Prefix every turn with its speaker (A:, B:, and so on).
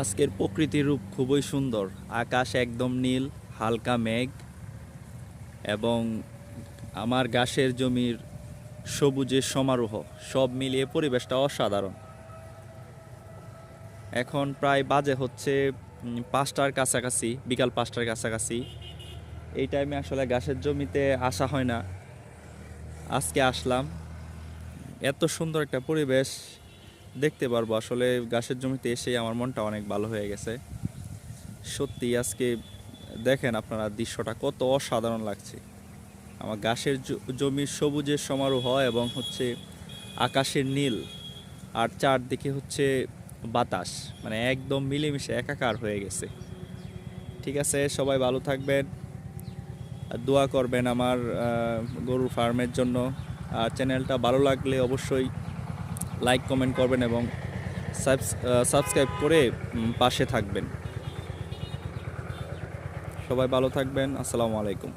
A: আজকের প্রকৃতির রূপ খুবই সুন্দর। আকাশ একদম নীল, হালকা মেঘ এবং আমার গাছের জমির সবুজের সমারোহ, সব মিলিয়ে পরিবেশটা অসাধারণ। এখন প্রায় বাজে হচ্ছে পাঁচটার কাছাকাছি, বিকাল পাঁচটার কাছাকাছি। এই টাইমে আসলে গাছের জমিতে আসা হয় না। আজকে আসলাম। এত সুন্দর একটা পরিবেশ। দেখতে পারব। আসলে গাছের জমিতে এসে আমার মনটা অনেক ভালো হয়ে গেছে। সত্যি আজকে দেখেন আপনারা দৃশ্যটা কত অসাধারণ লাগছে। আমার গাছের জমির সবুজের সমারোহ এবং হচ্ছে আকাশের নীল আর চারদিকে হচ্ছে বাতাস। মানে একদম মিলেমিশে একাকার হয়ে গেছে। ঠিক আছে, সবাই ভালো থাকবেন। দোয়া করবেন আমার গরুর ফার্মের জন্য। আর চ্যানেলটা ভালো লাগলে অবশ্যই লাইক কমেন্ট করবেন এবং সাবস্ক্রাইব করে পাশে থাকবেন। সবাই ভালো থাকবেন। আসসালামু আলাইকুম।